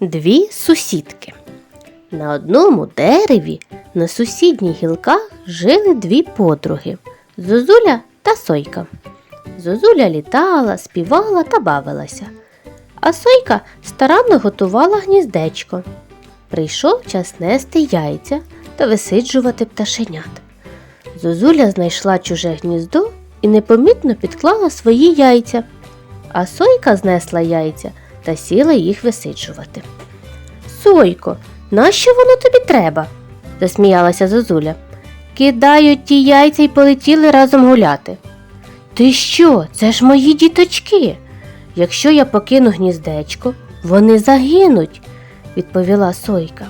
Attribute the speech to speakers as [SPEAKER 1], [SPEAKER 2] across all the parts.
[SPEAKER 1] Дві сусідки. На одному дереві на сусідніх гілках жили дві подруги Зозуля та Сойка. Зозуля літала, співала та бавилася, а Сойка старанно готувала гніздечко. Прийшов час нести яйця та висиджувати пташенят. Зозуля знайшла чуже гніздо і непомітно підклала свої яйця, а Сойка знесла яйця та сіла їх висиджувати. Сойко, нащо воно тобі треба? засміялася Зозуля. Кидають ті яйця й полетіли разом гуляти. Ти що? Це ж мої діточки. Якщо я покину гніздечко, вони загинуть, відповіла Сойка.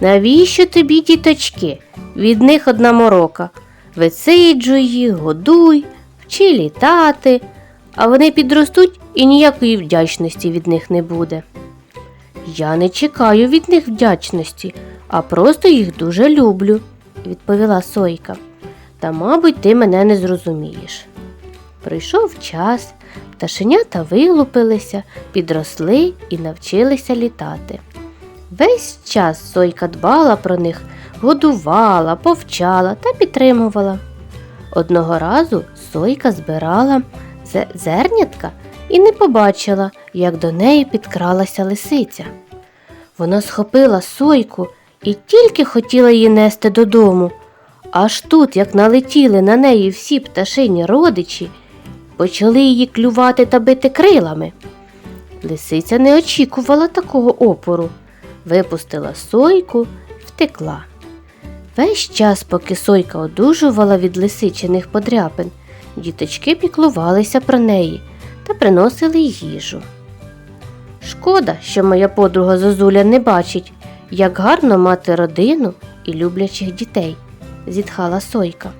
[SPEAKER 1] Навіщо тобі діточки? Від них одна морока. Висиджуй годуй, вчи літати, а вони підростуть і ніякої вдячності від них не буде. Я не чекаю від них вдячності, а просто їх дуже люблю, відповіла Сойка. Та, мабуть, ти мене не зрозумієш. Прийшов час, пташенята вилупилися, підросли і навчилися літати. Весь час Сойка дбала про них, годувала, повчала та підтримувала. Одного разу Сойка збирала зернятка і не побачила, як до неї підкралася лисиця. Вона схопила сойку і тільки хотіла її нести додому. Аж тут, як налетіли на неї всі пташині родичі, почали її клювати та бити крилами. Лисиця не очікувала такого опору, випустила сойку і втекла. Весь час, поки сойка одужувала від лисичиних подряпин, діточки піклувалися про неї та приносили їжу. Шкода, що моя подруга Зозуля не бачить, як гарно мати родину і люблячих дітей, зітхала Сойка.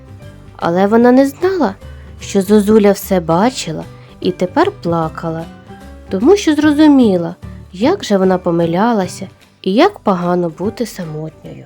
[SPEAKER 1] Але вона не знала, що Зозуля все бачила і тепер плакала, тому що зрозуміла, як же вона помилялася і як погано бути самотньою.